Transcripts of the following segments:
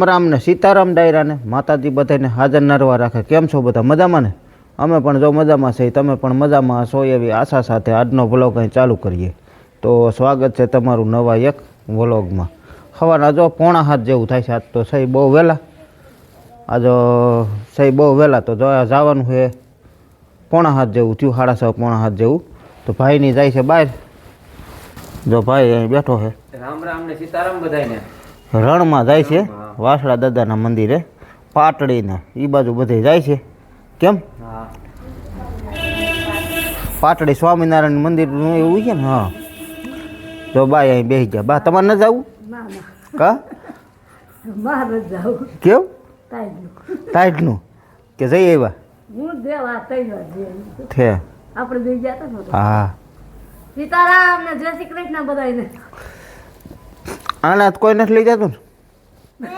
રામ રામ ને સીતારામ ડાયરાને માતાજી બધાને હાજર નરવા રાખે. કેમ છો બધા? મજામાં ને? અમે પણ જો મજામાં છે તમે પણ મજામાં હશો એવી આશા સાથે આજનો વ્લોગ અહીં ચાલુ કરીએ. તો સ્વાગત છે તમારું નવા એક વ્લોગમાં સવારના જો પોણા હાથ જેવું થાય છે આજ તો સહી બહુ વહેલા. આજો સહી બહુ વહેલા તો જો જવાનું છે. પોણા હાથ જેવું થયું સાડા છ પોણા હાથ જેવું. તો ભાઈની જાય છે બહાર. જો ભાઈ અહીં બેઠો છે. રામ રામ ને સીતારામ બધાને રણમાં જાય છે. વાસળા દાદાના મંદિરે પાટડીને એ બાજુ બધે જાય છે. કેમ? હા. પાટડી સ્વામિનારાયણ મંદિરનું એવું છે ને હા. જો બા અહીં બેસી ગયા બા તમારે ન જવું? ના ના. કા? કેવું ટાઈટનું કે જઈ આવ્યા? આપણે. હા. સીતારામ ને જય શ્રી કૃષ્ણ બધાને આના કોઈ નથી લઈ જતું ને.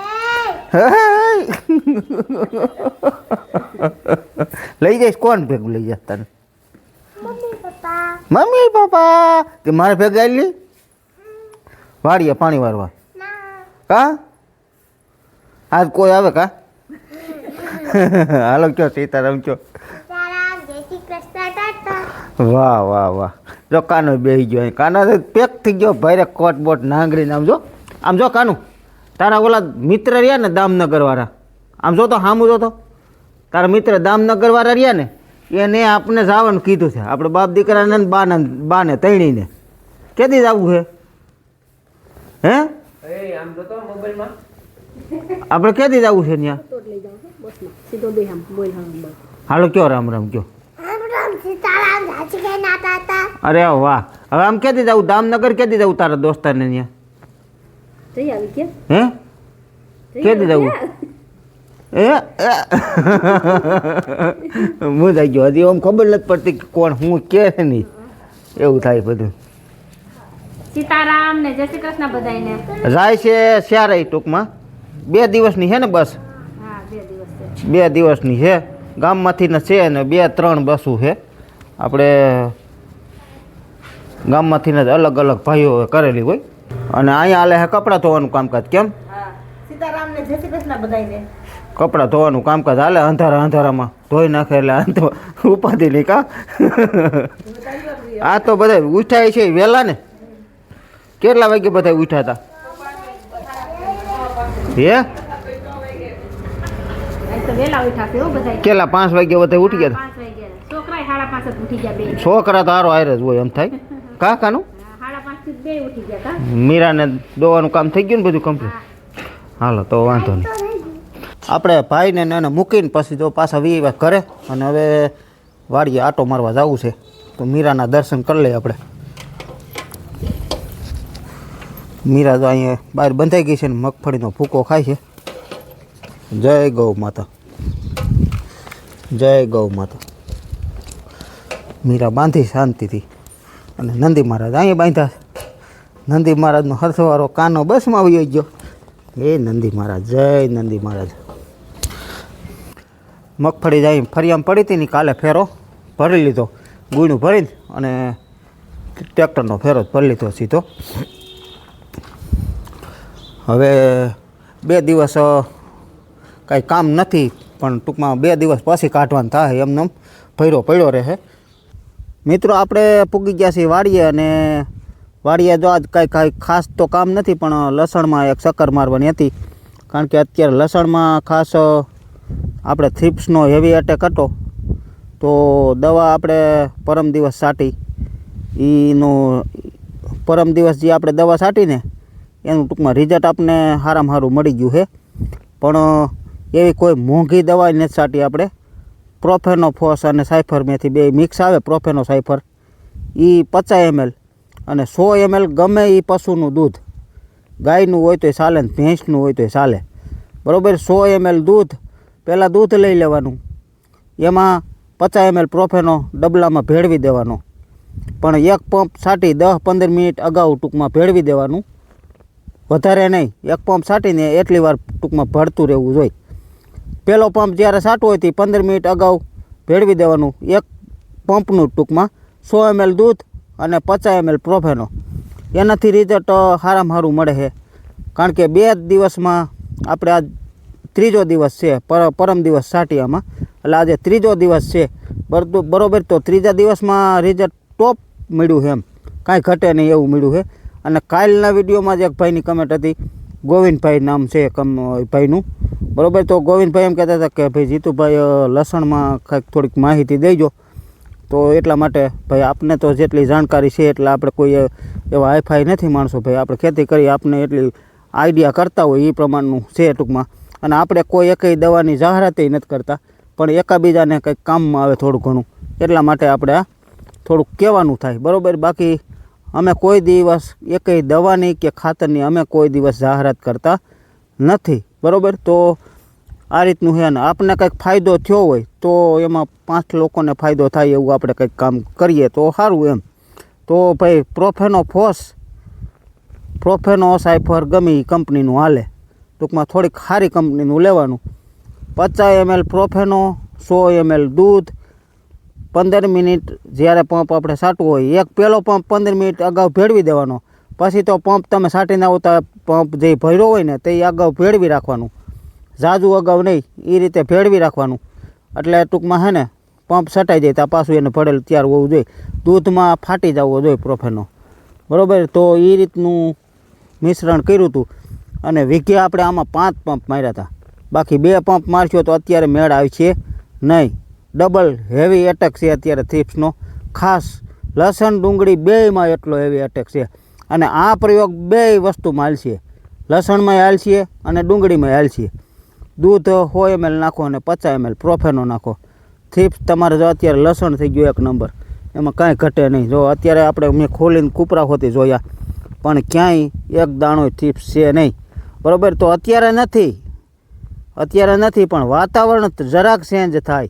લઈ જઈશ. કોણ ભેગું લઈ જતા તને? Mummy papa. કે મારે ભેગા લી? વાડીએ પાણી વારવા. કા આજ કોઈ આવે કા? હાલો કયો સીતારામ કયો? વાહ વાહ વાહ. જો કાનો બેસી ગયો કાનો પેક થઈ ગયો. ભાઈ કોટ બોટ નાંગરીને આમ જો. આમ જો કાનું. તારા ઓલા મિત્ર રહ્યા ને દામનગરવાળા. આમ જો તો હામું જો તો તારા મિત્ર દામનગરવાળા રહ્યા ને એને આપણે જવાનું કીધું છે. આપણે બાપ દીકરાને ને બાને બાને તૈણીને. કેદી જવું છે? હે? એ આમ જોતો આપણે કેદી જવું છે ત્યાં હાલો કયો રામ રામ કયો? અરે વાહ. હવે આમ કેદી જવું? દામનગર કેદી જવું તારા દોસ્તારને ત્યાં જઈ આવી કે હે કેદી જવું એ હું થઈ ગયો હજી આમ ખબર નથી પડતી કે કોણ હું કે નહીં એવું થાય બધું સીતારામ ને જય શ્રી કૃષ્ણ બધાને જાય છે સ્યારે ટૂંકમાં બે દિવસની છે ને બસ હા બે દિવસ છે બે દિવસની છે ગામમાંથી ને છે ને બે ત્રણ બસો છે આપણે ગામમાંથી ને જ અલગ અલગ ભાઈઓ કરેલી હોય અને અહીંયા હાલે હે કપડાં ધોવાનું કામકાજ કેમ? હા જય શ્રી કૃષ્ણ બધાને કપડાં ધોવાનું કામકાજ હાલે અંધારા અંધારામાં. ધોઈ નાખે એટલે આ ઉપાધિ નહીં કા? આ તો બધા ઉઠાય છે વહેલા ને? કેટલા વાગે બધા ઉઠ્યા હતા હે? કેટલા પાંચ વાગે બધા ઉઠી ગયા છોકરા તો હારો જ હોય એમ થાય. કા મીરાને દોવાનું કામ થઈ ગયું ને બધું કમ્પ્લીટ હાલો તો વાંધો નહીં. આપણે ભાઈને ને એને મૂકીને પછી તો પાછા વી કરે અને હવે વાડીએ આટો મારવા જવું છે. તો મીરાના દર્શન કરી લઈએ આપણે. મીરા તો અહીંયા બહાર બંધાઈ ગઈ છે ને મગફળીનો ભૂકો ખાય છે. જય ગૌ માતા. જય ગૌ માતા. મીરા બાંધી શાંતિથી અને નંદી મહારાજ અહીંયા બાંધ્યા. નંદી મહારાજનો હરસવારો કાનો બસમાં આવી ગયો. એ નંદી મહારાજ, જય નંદી મહારાજ. મગફળી જાય ફરિયામ પડી હતી ને કાલે ફેરો ભરી લીધો. ગુણું ભરી અને ટ્રેક્ટરનો ફેરો ભરી લીધો સીધો. હવે બે દિવસ કાંઈ કામ નથી, પણ ટૂંકમાં બે દિવસ પછી કાઢવાનું થાય એમને એમ ભર્યો પડ્યો રહે. મિત્રો, આપણે પૂગી ગયા છીએ વાડીએ અને વાડીએ જો આજ કાંઈ કાંઈ ખાસ તો કામ નથી, પણ લસણમાં એક ચક્કર મારવાની હતી. કારણ કે અત્યારે લસણમાં ખાસ આપણે થ્રિપ્સનો હેવી એટેક હતો. તો દવા આપણે પરમ દિવસ સાટી. એનું પરમ દિવસ જે આપણે દવા સાટીને, એનું ટૂંકમાં રિઝલ્ટ આપણને સારામાં સારું મળી ગયું છે. પણ એવી કોઈ મોંઘી દવા નથી સાટી આપણે. પ્રોફેનો ફોસ અને સાયફર મેથી બે મિક્સ આવે પ્રોફેનો સાયફર એ પચાસ એમએલ અને સો એમએલ ગમે એ પશુનું દૂધ. ગાયનું હોય તોય ચાલે ને ભેંસનું હોય તોય ચાલે. બરાબર? સો એમએલ દૂધ પહેલાં દૂધ લઈ લેવાનું. એમાં પચાસ એમએલ પ્રોફેનો ડબલામાં ભેળવી દેવાનો. પણ એક પંપ સાટી દસ પંદર મિનિટ અગાઉ ટૂંકમાં ભેળવી દેવાનું. વધારે નહીં. એક પંપ સાટીને એટલી વાર ટૂંકમાં ભળતું રહેવું જોઈએ. પહેલો પંપ જ્યારે છાંટવો હોય તે પંદર મિનિટ અગાઉ ભેળવી દેવાનું. એક પંપનું ટૂંકમાં સો એમએલ દૂધ અને પચાસ એમએલ પ્રોફેનો એનાથી રિઝલ્ટ સારામાં સારું મળે છે. કારણ કે બે જ દિવસમાં આપણે આ ત્રીજો દિવસ છે, પર, પરમ દિવસ સાટિયામાં. એટલે આજે ત્રીજો દિવસ છે. બરોબર, તો ત્રીજા દિવસમાં રિઝલ્ટ ટોપ મળ્યું છે એમ. કાંઈ ઘટે નહીં એવું મળ્યું છે. અને કાલના વિડીયોમાં જ એક ભાઈની કમેન્ટ હતી. ગોવિંદભાઈ નામ છે કમ ભાઈનું. બરોબર, તો ગોવિંદભાઈ એમ કહેતા હતા કે, ભાઈ જીતુભાઈ લસણમાં કંઈક થોડીક માહિતી દેજો. તો એટલા માટે ભાઈ આપને તો જેટલી જાણકારી છે એટલે આપણે કોઈ એવા હાઈફાઈ નથી માણસો ભાઈ. આપણે ખેતી કરી આપને એટલી આઈડિયા કરતા હોય એ પ્રમાણનું છે ટૂંકમાં. અને આપણે કોઈ એકય દવાની જાહેરાતે નથી કરતા. પણ એકાબીજાને કંઈક કામમાં આવે થોડું ઘણું. એટલા માટે આપણે આ થોડુંક કહેવાનું થાય. બરાબર? બાકી અમે કોઈ દિવસ એકય દવાની કે ખાતરની અમે કોઈ દિવસ જાહેરાત કરતા નથી. બરાબર? તો આ રીતનું છે ને આપને કંઈક ફાયદો થયો હોય તો એમાં પાંચ લોકોને ફાયદો થાય એવું આપણે કંઈક કામ કરીએ તો સારું એમ. તો ભાઈ પ્રોફેનો ફોસ પ્રોફેનો સાયફર ગમે એ કંપનીનું હાલે. ટૂંકમાં થોડીક સારી કંપનીનું લેવાનું. પચાસ એમએલ પ્રોફેનો, સો એમએલ દૂધ, પંદર મિનિટ જ્યારે પંપ આપણે સાટવું હોય, એક પહેલો પંપ પંદર મિનિટ અગાઉ ભેળવી દેવાનો. પછી તો પંપ તમે સાટીને આવતા પંપ જે ભર્યો હોય ને તે અગાઉ ભેળવી રાખવાનું. ઝાઝુ અગાઉ નહીં એ રીતે ભેળવી રાખવાનું. એટલે ટૂંકમાં હે ને, પંપ સટાઈ જાય, ત્યાં પાછું એને ભળેલ તૈયાર હોવું જોઈએ. દૂધમાં ફાટી જવો જોઈએ પ્રોફેનો બરાબર? તો એ રીતનું મિશ્રણ કર્યું હતું અને વીઘે આપણે આમાં પાંચ પંપ માર્યા હતા બાકી બે પંપ મારશો તો અત્યારે મેળ આવી છે નહીં. ડબલ હેવી એટેક છે અત્યારે થિપ્સનો ખાસ લસણ ડુંગળી બેયમાં એટલો હેવી એટેક છે. અને આ પ્રયોગ બે વસ્તુમાં હાલશે લસણમાં હાલશે અને ડુંગળીમાં હાલશે દૂધ સો એમએલ નાખો અને પચાસ એમએલ પ્રોફેનો નાખો. થીપ તમારે જો અત્યારે લસણ થઈ ગયું એક નંબર એમાં કાંઈ ઘટે નહીં. જો અત્યારે આપણે મેં ખોલીને કૂપરા હોતી જોયા, પણ ક્યાંય એક દાણો થીપ્સ છે નહીં. બરાબર? તો અત્યારે નથી. અત્યારે નથી, પણ વાતાવરણ જરાક ચેન્જ થાય.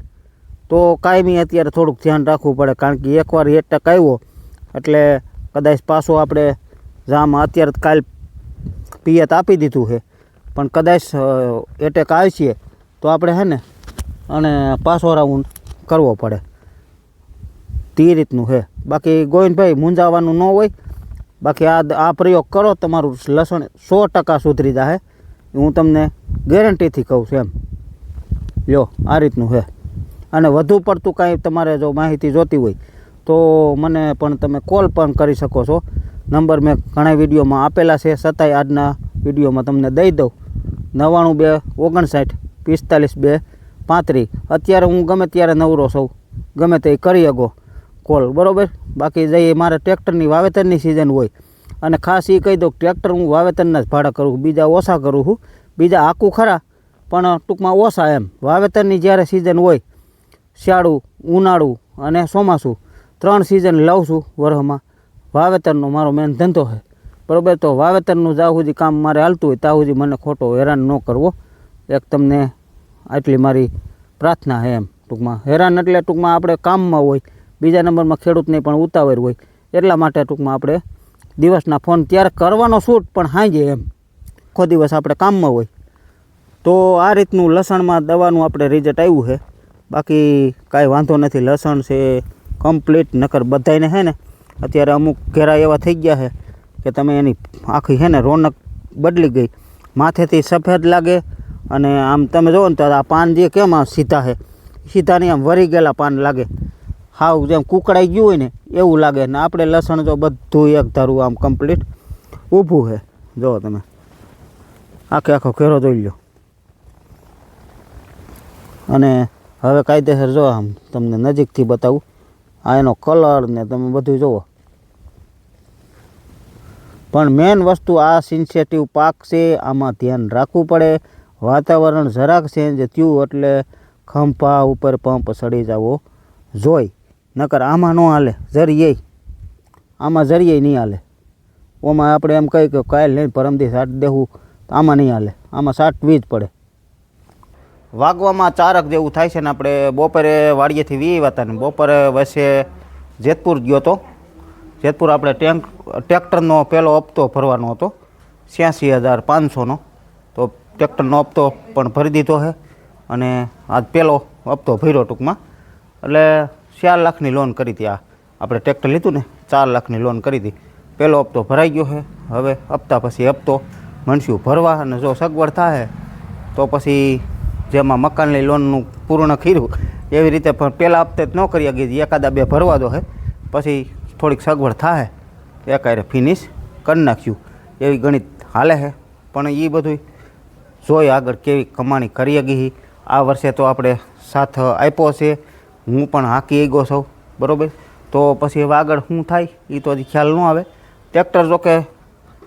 તો કાયમી અત્યારે થોડુંક ધ્યાન રાખવું પડે, કારણ કે એકવાર એટક આવ્યો, એટલે કદાચ પાછો આપણે જામ અત્યારે કાલ પિયત આપી દીધું છે. પણ કદાચ એટેક આવશે તો આપણે હે ને, અને પાછો રાઉન્ડ કરવો પડે. તે રીતનું છે બાકી ગોવિંદભાઈ, મૂંઝાવાનું ન હોય. બાકી આ આ પ્રયોગ કરો, તમારું લસણ સો ટકા સુધરી જાય હું તમને ગેરંટીથી કહું છું એમ. લ્યો, આ રીતનું છે અને વધુ પડતું કાંઈ તમારે જો માહિતી જોતી હોય, તો મને પણ તમે કોલ પણ કરી શકો છો. નંબર મેં ઘણા વિડીયોમાં આપેલા છે, છતાંય આજના વિડીયોમાં તમને દઈ દઉં. નવ્વાણું બે, ઓગણસાઠ, પિસ્તાલીસ બે, પાંત્રીસ. અત્યારે હું ગમે ત્યારે નવરો છું. ગમે તે કરી શકો. કોલ, બરાબર? બાકી જઈએ મારે ટ્રેક્ટરની વાવેતરની સિઝન હોય, અને ખાસ એ કહી દઉં ટ્રેક્ટર હું વાવેતરના જ ભાડા કરું બીજા ઓછા કરું છું. બીજા આખું ખરા, પણ ટૂંકમાં ઓછા એમ. વાવેતરની જ્યારે સિઝન હોય, શિયાળું, ઉનાળું અને ચોમાસું, ત્રણ સિઝન લઉં છું વરહમાં. વાવેતરનો મારો મેન ધંધો છે. બરાબર? તો વાવેતરનું જ્યાં સુધી કામ મારે હાલતું હોય ત્યાં સુધી મને ખોટો હેરાન ન કરવો. એક તમને આટલી મારી પ્રાર્થના છે એમ ટૂંકમાં. હેરાન એટલે ટૂંકમાં આપણે કામમાં હોય, બીજા નંબરમાં ખેડૂતને પણ ઉતાવળ હોય, એટલા માટે ટૂંકમાં આપણે દિવસના ફોન ત્યારે કરવાનો શૂટ પણ હાંજે એમ. આખો દિવસ આપણે કામમાં હોય. તો આ રીતનું લસણમાં દવાનું આપણે રિઝલ્ટ આવ્યું છે. બાકી કાંઈ વાંધો નથી, લસણ છે કમ્પ્લીટ નકર બધાયને છે ને, અત્યારે અમુક ઘેરા એવા થઈ ગયા છે. કે તમે એની આખી છે ને રોનક બદલી ગઈ. માથેથી સફેદ લાગે અને આમ તમે જુઓ ને તો આ પાન જે કેમ આ સીધા છે સીધાની આમ વરી ગયેલા પાન લાગે. હાવ જેમ કુકડાઈ ગયું હોય ને એવું લાગે ને આપણે લસણ જો બધું એક ધારું આમ કમ્પ્લીટ ઊભું છે જુઓ તમે આખે આખો ઘેરો જોઈ લો અને હવે કાયદેસર જો આમ તમને નજીકથી બતાવું. આ એનો કલર ને તમે બધું જુઓ પણ મેન વસ્તુ આ સિન્સેટિવ પાક છે, આમાં ધ્યાન રાખવું પડે. વાતાવરણ જરાક ચેન્જ થયું એટલે ખંભા ઉપર પંપ સડી જવો. જોઈ, નકર આમાં ન હાલે જરીએ આમાં જરીએ નહીં હાલે. ઓમાં આપણે એમ કહી કે કાયલ નહીં પરમદી સાટ દેવું. તો આમાં નહીં હાલે. આમાં સાટવી જ પડે. વાગવામાં ચારક જેવું થાય છે ને આપણે બપોરે વાડીએથી વી હતા ને. બપોરે વચ્ચે જેતપુર ગયો હતો જેતપુર આપણે ટેન્ક, ટ્રેક્ટરનો પહેલો હપ્તો ભરવાનો હતો, છ્યાસી હજાર પાંચસોનો. તો ટ્રેક્ટરનો હપ્તો પણ ભરી દીધો છે અને આજ પહેલો હપ્તો ભર્યો ટૂંકમાં. એટલે ચાર લાખની લોન કરી હતી આ. આપણે ટ્રેક્ટર લીધું ને, ચાર લાખની લોન કરી હતી. પહેલો હપ્તો ભરાઈ ગયો છે. હવે હપ્તા પછી હપ્તો મનસ્યું ભરવા અને જો સગવડ થાય તો પછી જેમાં મકાનની લોનનું પૂર્ણ કર્યું એવી રીતે પણ પહેલાં હપ્તે જ ન કરી શકીએ એકાદા બે ભરવા દો છે. પછી થોડીક સગવડ થાય એકારે ફિનિશ કરી નાખ્યું. એવી ગણિત હાલે છે પણ એ બધું જોઈ આગળ કેવી કમાણી કરી ગઈ આ વર્ષે તો આપણે સાથ આપ્યો છે, હું પણ હાકી ગયો છું, બરાબર? તો પછી હવે આગળ શું થાય એ તો હજી ખ્યાલ ન આવે. ટ્રેક્ટર જોકે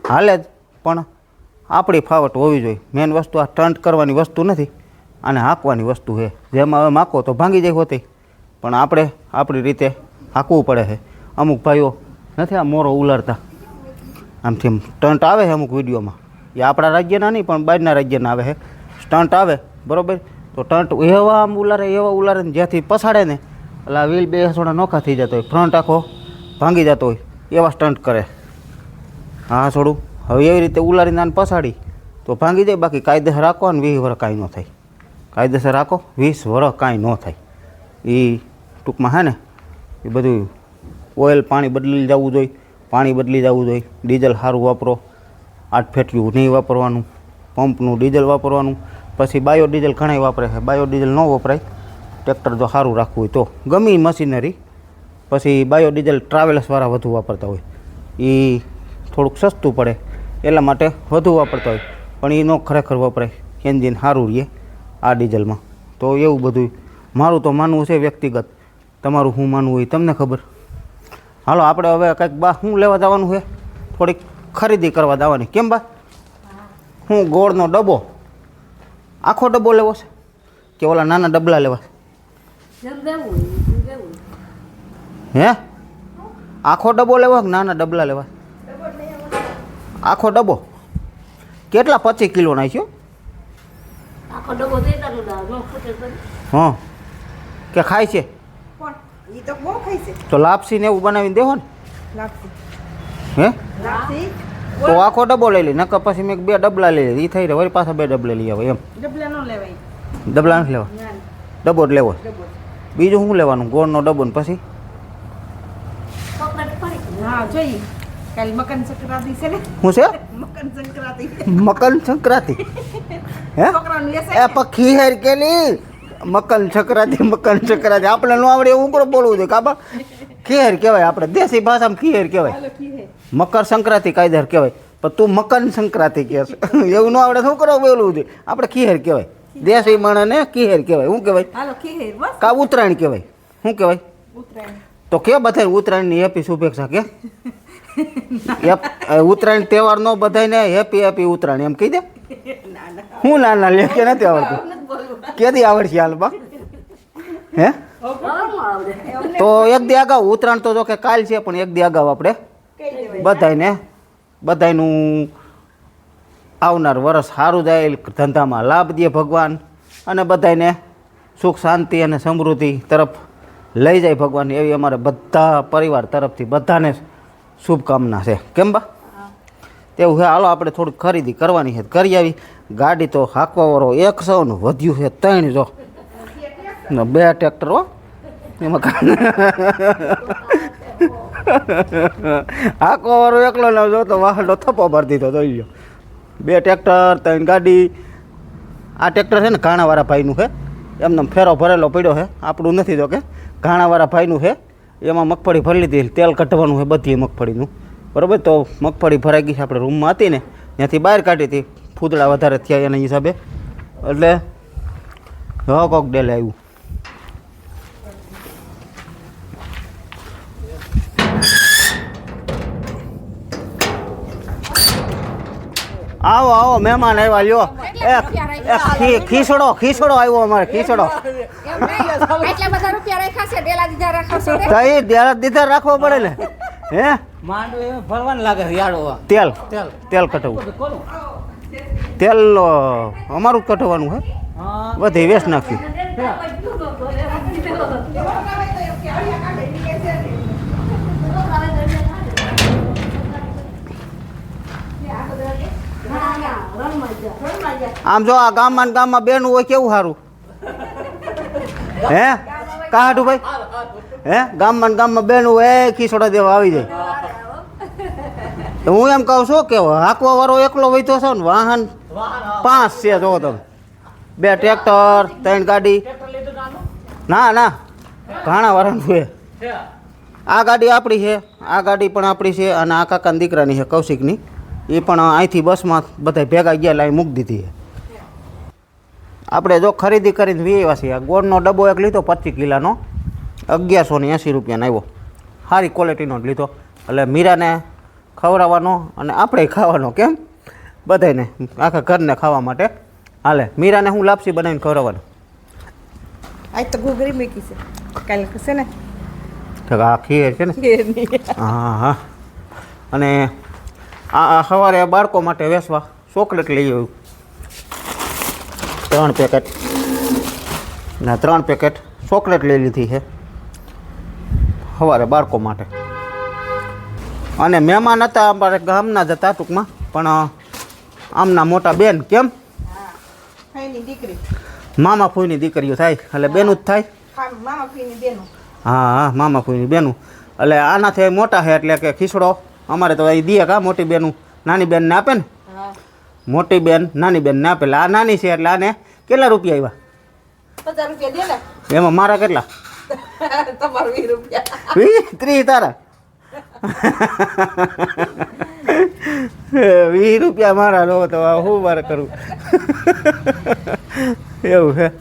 હાલે જ, પણ આપણી ફાવટ હોવી જોઈએ. મેન વસ્તુ આ ટર્ન્ટ કરવાની વસ્તુ નથી, અને હાંકવાની વસ્તુ છે જેમાં હવે માકો તો ભાંગી જાય હોતી, પણ આપણે આપણી રીતે હાંકવું પડે છે અમુક ભાઈઓ નથી, આ મોરો ઉલારતા આમથી એમ સ્ટન્ટ આવે છે અમુક વિડીયોમાં. એ આપણા રાજ્યના નહીં, પણ બહારના રાજ્યના આવે છે. સ્ટન્ટ આવે, બરાબર? તો સ્ટન્ટ એવા આમ ઉલારે એવા ઉલારે જ્યાંથી પછાડે ને, એટલે આ વ્હીલ બે હસોડા નોખા થઈ જતો હોય ફ્રન્ટ આખો ભાંગી જતો હોય, એવા સ્ટન્ટ કરે. હા થોડું હવે એવી રીતે ઉલારીને આને પછાડી, તો ભાંગી જાય, બાકી કાયદેસર રાખો ને વીસ વર્ષ કાંઈ ન થાય. કાયદેસર રાખો, વીસ વર્ષ કાંઈ ન થાય. એ ટૂંકમાં હે ને, એ બધું ઓઇલ પાણી બદલી જવું જોઈએ, પાણી બદલી જવું જોઈએ. ડીઝલ સારું વાપરો, આઠ ફેટલું નહીં વાપરવાનું, પંપનું ડીઝલ વાપરવાનું, પછી બાયો ડીઝલ ઘણાય વાપરે છે. બાયો ડીઝલ ન વપરાય, ટ્રેક્ટર જો સારું રાખવું હોય તો. ગમે મશીનરી, પછી બાયો ડીઝલ ટ્રાવેલ્સવાળા વધુ વાપરતા હોય. એ થોડુંક સસ્તું પડે એટલા માટે વધુ વાપરતા હોય. પણ એ ન ખરેખર વપરાય. એન્જિન સારું રહે આ ડીઝલમાં. તો એવું બધું મારું તો માનવું છે વ્યક્તિગત. તમારું શું માનવું હોય તમને ખબર. હાલો આપણે હવે કંઈક બા શું લેવા જવાનું છે? થોડીક ખરીદી કરવા જવાની. કેમ બા? હું ગોળનો ડબ્બો. આખો ડબ્બો લેવો છે? કે ઓલા નાના ડબલા લેવા હે? આખો ડબ્બો લેવા કે નાના ડબલા લેવા? આખો ડબ્બો? કેટલા પચીસ કિલો નાખ્યો? હં. કે ખાય છે? ઈ તો બહુ ખાઈ છે. તો લાપસી ને એવું બનાવીને દેવો ને. લાપસી. હે? લાપસી? તો આખો ડબ્બો લઈ લે નકર પછી મેં બે ડબલા લઈ લે એ થઈ રહે વળી પાછા બે ડબલા લઈ આવે એમ. ડબલા નો લેવાય. ડબલા નથી લેવા? ના ડબ્બો જ લેવો. ડબો બીજું શું લેવાનું? ગોળનો ડબ્બો ને પછી? પકડ પડી હા જોઈ કાલ મકર સંક્રાંતિ છે ને. શું છે? મકર સંક્રાંતિ. મકર સંક્રાંતિ? હે? છોકરાઓને લેશે? એ પણ ખીહેર કેલી મકર સંક્રાંતિ મકર સંક્રાંતિ. આપણે ન આવડે એવું કરો બોલવું જોઈએ કાબા ખીહેર કહેવાય આપણે. દેશી ભાષામાં ખીહેર કહેવાય. મકર સંક્રાંતિ કાયદેસર કહેવાય. પણ તું મકર સંક્રાંતિ કહે એવું ન આવડે શું કરો બોલવું જોઈએ? આપણે ખીહેર કહેવાય. દેશી માણસને ખીહેર કહેવાય. શું કહેવાય? કી હે બસ. કા ઉત્તરાયણ કહેવાય? શું કહેવાય? તો કે બધા ઉત્તરાયણની હેપી શુભેચ્છા કે? ઉત્તરાયણ તહેવાર નો બધાને હેપી હેપી ઉત્તરાયણ એમ કહી દે. હું ના ના લે કે નથી આવડતું કેદી આવડશે હાલ બા? હે? તો એક દી અગાઉ ઉત્તરાયણ તો જો કે કાલ છે પણ એક દી અગાઉ આપણે બધાને બધાયનું આવનાર વરસ સારું જાય ધંધામાં લાભ દે ભગવાન અને બધાને સુખ શાંતિ અને સમૃદ્ધિ તરફ લઈ જાય ભગવાન એવી અમારે બધા પરિવાર તરફથી બધાને શુભકામના છે. કેમ બા? તેવું છે, હાલો, આપણે થોડીક ખરીદી કરવાની છે. કરી આવી, ગાડી તો હાંકવાવાળો એકસો ને વધ્યું છે ત્રણ જો. ને બે ટ્રેક્ટર હો. એમાં હાંકવાવાળો એકલો ને જો તો વાહનો થપ્પો ભરી દીધો, જોઈ લ્યો. બે ટ્રેક્ટર, ત્રણ ગાડી. આ ટ્રેક્ટર છે ને ઘાણાવાળા ભાઈનું છે. એમને ફેરો ભરેલો પડ્યો છે. આપણું નથી જો કે ઘાણાવાળા ભાઈનું છે. એમાં મગફળી ભરી લીધી, તેલ કઢવાનું છે બધી મગફળીનું. બરાબર? તો મગફળી ભરાઈ ગઈ છે આપણે રૂમમાં હતી ને. ત્યાંથી બહાર કાઢી હતી. ફૂદડા વધારે થયા એના હિસાબે. એટલે હવે કોક ડેલે આવ્યું. આવો આવો મહેમાન આવ્યા લ્યો. એ એ ખી- ખીસડો ખીસડો આવ્યો અમારે ખીસડો. એટલા બધા રૂપિયા રાખ્યા છે? ડેલા દીધા રાખ્યા છે તો એ ધ્યાન દીધા રાખવો પડે ને. હે? માંડો એ ભરવાનું લાગે છે તેલ? તેલ. તેલ કટવું. તેલ અમારું જ કટવાનું હે. હા. વેસ્ટ નાખ્યું આમ જો આ ગામમાં ગામમાં બેનું હોય કેવું સારું હે? કાઢું ભાઈ? હે? ગામમાં ગામમાં બેનું હોય ખીસોડા દેવા આવી જાય. હું એમ કહું છું કે હાંકવા વાળો એકલો વહીતો છો ને વાહન પાંચ છે જો તમે બે ટ્રેક્ટર, ત્રણ ગાડી. ના ના. ઘણા વાળાનું છે. આ ગાડી આપણી છે. આ ગાડી પણ આપણી છે અને આ કાકાની દીકરાની છે, કૌશિકની. એ પણ અહીંથી બસમાં બધા ભેગા ગયા લાવી મૂકી દીધી છે. આપણે જો ખરીદી કરીને વીએવા છીએ. ગોળનો ડબ્બો એક લીધો, પચીસ કિલાનો. અગિયારસો ને એંસી રૂપિયાનો આવ્યો સારી ક્વોલિટીનો જ લીધો. એટલે મીરાને ખવડાવવાનો અને આપણે ખાવાનો કેમ? બધાને આખા ઘરને ખાવા માટે. હાલે મીરાને હું લાપસી બનાવીને ખવડાવવાનું. આજ તો ઘૂઘરી મેકી છે. કાલે છે ને? તો આ ખીર છે ને. હા હા. અને આ સવારે બાળકો માટે વેસવા ચોકલેટ લઈ આવ્યું. ત્રણ પેકેટ. ના ત્રણ પેકેટ ચોકલેટ લઈ લીધી છે. સવારે બાળકો માટે. અને મહેમાન હતા અમારે ગામના જ હતા ટૂંકમાં. પણ આમના મોટા બેન કેમ? મામા ફૂઈની દીકરીઓ થાય એટલે બેનું જ થાય. હા, બેનો હા મામા ફૂઈની બેનું. એટલે આનાથી મોટા છે એટલે કે ખીસડો અમારે તો અહીં દે કા મોટી બેનું. નાની બેનને આપે ને? મોટી બેન નાની બેનને આપે. એટલે આ નાની છે એટલે આને કેટલા રૂપિયા આવ્યા એમાં મારા કેટલા? ત્રીસ તારા? વીસ રૂપિયા મારા લો તો હું મારે કરું? એવું છે?